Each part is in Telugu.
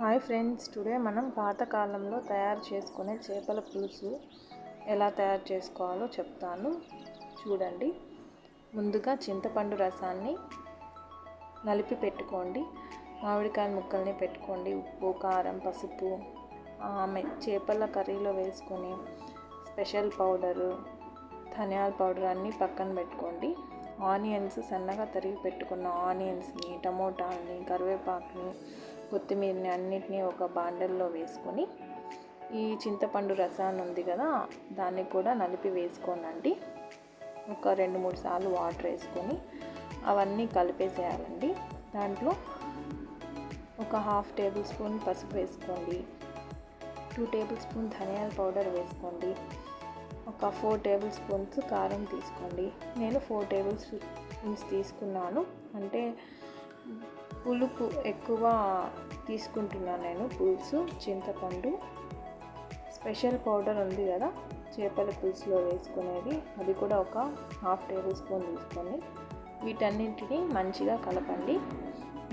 హాయ్ ఫ్రెండ్స్ టుడే మనం పాతకాలంలో తయారు చేసుకునే చేపల పులుసు ఎలా తయారు చేసుకోవాలో చెప్తాను. చూడండి. ముందుగా చింతపండు రసాన్ని నలిపి పెట్టుకోండి. మామిడికాయ ముక్కల్ని పెట్టుకోండి. ఉప్పు కారం పసుపు ఆమె చేపల కర్రీలో వేసుకొని స్పెషల్ పౌడరు ధనియాల పౌడర్ అన్నీ పక్కన పెట్టుకోండి. ఆనియన్స్ సన్నగా తరిగి పెట్టుకున్న ఆనియన్స్ని టమోటాల్ని కరివేపాకుని కొత్తిమీరని అన్నిటినీ ఒక బాండల్లో వేసుకొని ఈ చింతపండు రసాన్ని ఉంది కదా దాన్ని కూడా నలిపి వేసుకోనండి. ఒక రెండు మూడు సార్లు వాటర్ వేసుకొని అవన్నీ కలిపేసేయాలండి. దాంట్లో ఒక హాఫ్ టేబుల్ స్పూన్ పసుపు వేసుకోండి. టూ టేబుల్ స్పూన్ ధనియాల పౌడర్ వేసుకోండి. ఒక ఫోర్ టేబుల్ స్పూన్స్ కారం తీసుకోండి. నేను ఫోర్ టేబుల్ స్పూన్స్ తీసుకున్నాను. అంటే పులుపు ఎక్కువ తీసుకుంటున్నాను నేను. పులుసు చింతపండు స్పెషల్ పౌడర్ ఉంది కదా చేపల పులుసులో వేసుకునేది. అది కూడా ఒక హాఫ్ టేబుల్ స్పూన్ తీసుకొని వీటన్నింటినీ మంచిగా కలపండి.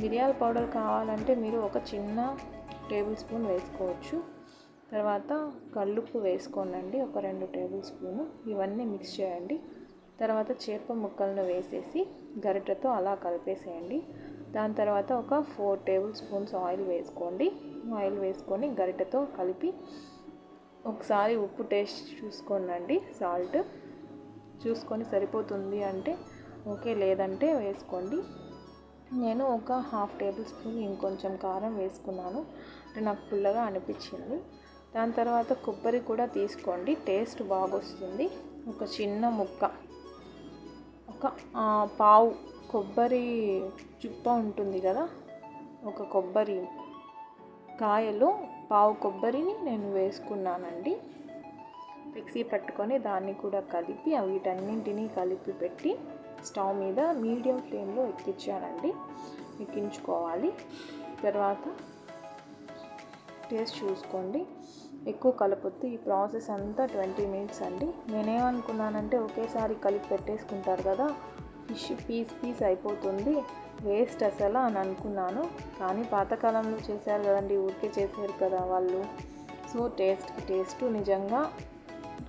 మిరియాల పౌడర్ కావాలంటే మీరు ఒక చిన్న టేబుల్ స్పూన్ వేసుకోవచ్చు. తర్వాత కల్లుప్పు వేసుకోనండి ఒక రెండు టేబుల్ స్పూను. ఇవన్నీ మిక్స్ చేయండి. తర్వాత చేప ముక్కలను వేసేసి గరిటెతో అలా కలిపేసేయండి. దాని తర్వాత ఒక ఫోర్ టేబుల్ స్పూన్స్ ఆయిల్ వేసుకోండి. ఆయిల్ వేసుకొని గరిటెతో కలిపి ఒకసారి ఉప్పు టేస్ట్ చూసుకోండి సాల్ట్ చూసుకొని సరిపోతుంది అంటే ఓకే లేదంటే వేసుకోండి. నేను ఒక హాఫ్ టేబుల్ స్పూన్ ఇంకొంచెం కారం వేసుకున్నాను. అంటే నాకు పుల్లగా అనిపించింది. దాని తర్వాత కొబ్బరి కూడా తీసుకోండి. టేస్ట్ బాగొస్తుంది. ఒక చిన్న ముక్క ఒక పావు కొబ్బరి చుప్ప ఉంటుంది కదా ఒక కొబ్బరి కాయలు పావు కొబ్బరిని నేను వేసుకున్నానండి. మిక్సీ పట్టుకొని దాన్ని కూడా కలిపి వీటన్నింటినీ కలిపి పెట్టి స్టవ్ మీద మీడియం ఫ్లేమ్లో ఎక్కించానండి. ఎక్కించుకోవాలి. తర్వాత టేస్ట్ చూసుకోండి. ఎక్కువ కలపొద్దు. ఈ ప్రాసెస్ అంతా ట్వంటీ మినిట్స్ అండి. నేనేమనుకున్నానంటే ఒకేసారి కలిపి పెట్టేసుకుంటారు కదా ఫిష్ పీస్ పీస్ అయిపోతుంది. వేస్ట్ అసలు అని అనుకున్నాను. కానీ పాతకాలంలో చేశారు కదండి ఊరికే చేశారు కదా వాళ్ళు. సో టేస్ట్కి టేస్ట్ నిజంగా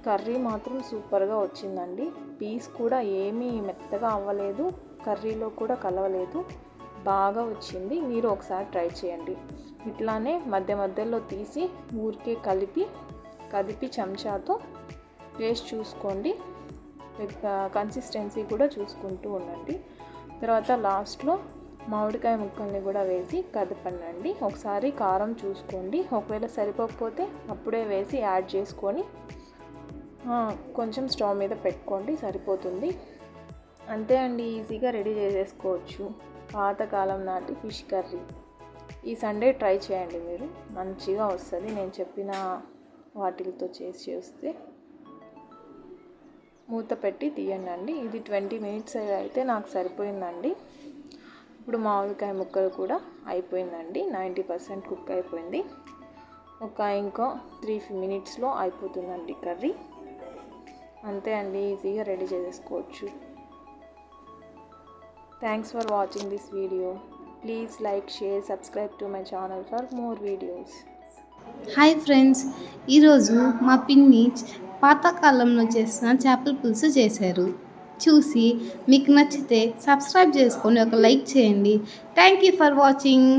కర్రీ మాత్రం సూపర్గా వచ్చిందండి. పీస్ కూడా ఏమీ మెత్తగా అవ్వలేదు కర్రీలో కూడా కలవలేదు. బాగా వచ్చింది. మీరు ఒకసారి ట్రై చేయండి. ఇట్లానే మధ్య మధ్యలో తీసి ఊరికే కలిపి కదిపి చెంచాతో టేస్ట్ చూసుకోండి. కన్సిస్టెన్సీ కూడా చూసుకుంటూ ఉండండి. తర్వాత లాస్ట్లో మామిడికాయ ముక్కల్ని కూడా వేసి కదపనండి. ఒకసారి కారం చూసుకోండి. ఒకవేళ సరిపోకపోతే అప్పుడే వేసి యాడ్ చేసుకొని కొంచెం స్టవ్ మీద పెట్టుకోండి. సరిపోతుంది. అంతే అండి ఈజీగా రెడీ చేసేసుకోవచ్చు. పాతకాలం నాటి ఫిష్ కర్రీ. ఈ సండే ట్రై చేయండి మీరు. మంచిగా వస్తుంది. నేను చెప్పిన వాటితో చేసి చేస్తే మూత పెట్టి తీయండి ఇది ట్వంటీ మినిట్స్ అయితే నాకు సరిపోయిందండి. ఇప్పుడు మామిడికాయ ముక్కలు కూడా అయిపోయిందండి. నైంటీ పర్సెంట్ కుక్ అయిపోయింది. ఒక ఇంకో త్రీ మినిట్స్లో అయిపోతుందండి కర్రీ. అంతే అండి ఈజీగా రెడీ చేసేసుకోవచ్చు. Thanks for watching this video please like share subscribe to my channel for more videos hi friends ఈరోజు మా పిన్ని పాతకాలంలో చేసిన చేపల పులుసు చేశారు. చూసి మీకు నచ్చితే సబ్స్క్రైబ్ చేసుకొని ఒక లైక్ చేయండి. Thank you for watching.